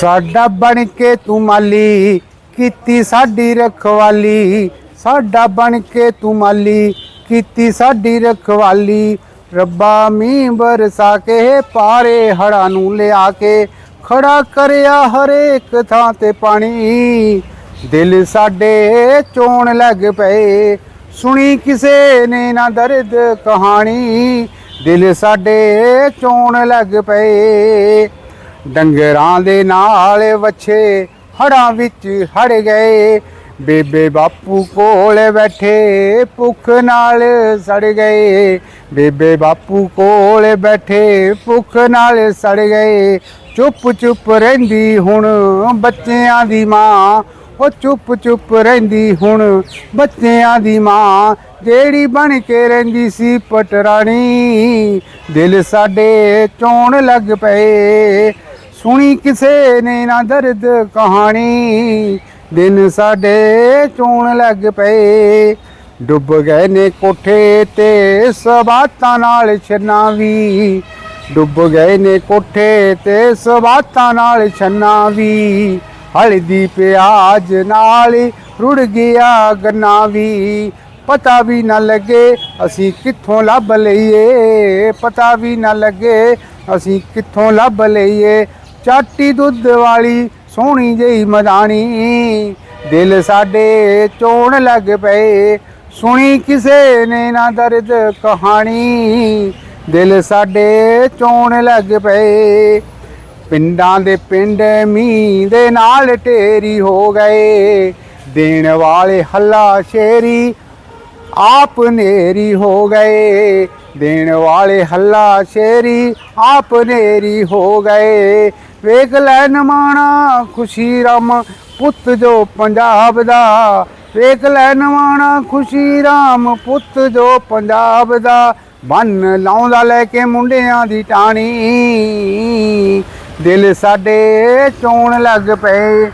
ਸਾਡਾ ਬਣ ਕੇ ਤੂੰ ਮਾਲੀ, ਕੀਤੀ ਸਾਡੀ ਰਖਵਾਲੀ। ਸਾਡਾ ਬਣ ਕੇ ਤੂੰ ਮਾਲੀ, ਕੀਤੀ ਸਾਡੀ ਰਖਵਾਲੀ। ਰੱਬਾ ਮੀਂਹ ਬਰਸਾ ਕੇ ਪਾਰੇ ਹੜਾਂ ਨੂੰ ਲਿਆ ਕੇ ਖੜਾ ਕਰਿਆ ਹਰੇਕ ਥਾਂ ਤੇ ਪਾਣੀ। ਦਿਲ ਸਾਡੇ ਚੋਣ ਲੱਗ ਪਏ, ਸੁਣੀ ਕਿਸੇ ਨੇ ਨਾ ਦਰਦ ਕਹਾਣੀ। ਦਿਲ ਸਾਡੇ ਚੋਣ ਲੱਗ ਪਏ ਡੰਗਰਾਂ ਦੇ ਨਾਲ ਵੱਛੇ ਹੜਾਂ ਵਿੱਚ ਹੜ ਗਏ। ਬੇਬੇ ਬਾਪੂ ਕੋਲ ਬੈਠੇ, ਭੁੱਖ ਨਾਲ ਸੜ ਗਏ। ਬੇਬੇ ਬਾਪੂ ਕੋਲ ਬੈਠੇ, ਭੁੱਖ ਨਾਲ ਸੜ ਗਏ। ਚੁੱਪ ਚੁੱਪ ਰਹਿੰਦੀ ਹੁਣ ਬੱਚਿਆਂ ਦੀ ਮਾਂ। ਉਹ ਚੁੱਪ ਚੁੱਪ ਰਹਿੰਦੀ ਹੁਣ ਬੱਚਿਆਂ ਦੀ ਮਾਂ। ਜਿਹੜੀ ਬਣ ਕੇ ਰਹਿੰਦੀ ਸੀ ਪਟਰਾਣੀ, ਦਿਲ ਸਾਡੇ ਚੋਣ ਲੱਗ ਪਏ। ਸੁਣੀ ਕਿਸੇ ਨੇ ਨਾ ਦਰਦ ਕਹਾਣੀ। ਦਿਨ ਸਾਡੇ ਚੋਣ ਲੱਗ ਪਏ। ਡੁੱਬ ਗਏ ਨੇ ਕੋਠੇ ਤੇ ਸਬਾਤਾਂ ਨਾਲ ਛੰਨਾ ਵੀ। ਡੁੱਬ ਗਏ ਨੇ ਕੋਠੇ ਤੇ ਸਬਾਤਾਂ ਨਾਲ ਛੰਨਾ ਵੀ। ਹਲਦੀ ਪਿਆਜ ਨਾਲ ਰੁੜ ਗਿਆ ਗੰਨਾ ਵੀ। ਪਤਾ ਵੀ ਨਾ ਲੱਗੇ ਅਸੀਂ ਕਿੱਥੋਂ ਲੱਭ ਲਈਏ। ਪਤਾ ਵੀ ਨਾ ਲੱਗੇ ਅਸੀਂ ਕਿੱਥੋਂ ਲੱਭ ਲਈਏ। ਚਾਟੀ ਦੁੱਧ ਵਾਲੀ ਸੋਹਣੀ ਜਿਹੀ ਮਦਾਨੀ ਦਿਲ ਸਾਡੇ ਚੋਣ ਲੱਗ ਪਏ। ਸੁਣੀ ਕਿਸੇ ਨੇ ਨਾ ਦਰਦ ਕਹਾਣੀ। ਦਿਲ ਸਾਡੇ ਚੋਣ ਲੱਗ ਪਏ। ਪਿੰਡਾਂ ਦੇ ਪਿੰਡ ਮੀਂਹ ਦੇ ਨਾਲ ਢੇਰੀ ਹੋ ਗਏ। ਦੇਣ ਵਾਲੇ ਹੱਲਾ ਸ਼ੇਰੀ ਆਪ ਨੇਰੀ ਹੋ ਗਏ। ਦੇਣ ਵਾਲੇ ਹੱਲਾ ਸ਼ੇਰੀ ਆਪ ਨੇਰੀ ਹੋ ਗਏ। ਵੇਖ ਲੈ ਨਮਾਣਾ ਖੁਸ਼ੀ ਰਾਮ ਪੁੱਤ ਜੋ ਪੰਜਾਬ ਦਾ। ਵੇਖ ਲੈ ਨਮਾਣਾ ਖੁਸ਼ੀ ਰਾਮ ਪੁੱਤ ਜੋ ਪੰਜਾਬ ਦਾ। ਬੰਨ ਲਾਉਂਦਾ ਲੈ ਕੇ ਮੁੰਡਿਆਂ ਦੀ ਟਾਣੀ। ਦਿਲ ਸਾਡੇ ਚੋਣ ਲੱਗ ਪਏ।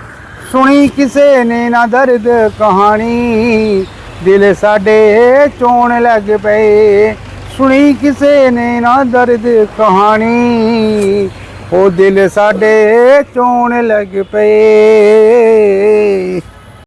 ਸੁਣੀ ਕਿਸੇ ਨੇ ਨਾ ਦਰਦ ਕਹਾਣੀ। ਦਿਲ ਸਾਡੇ ਚੋਣ ਲੱਗ ਪਏ। ਸੁਣੀ ਕਿਸੇ ਨੇ ਨਾ ਦਰਦ ਕਹਾਣੀ। ਉਹ ਦਿਲ ਸਾਡੇ ਚੋਣ ਲੱਗ ਪਏ।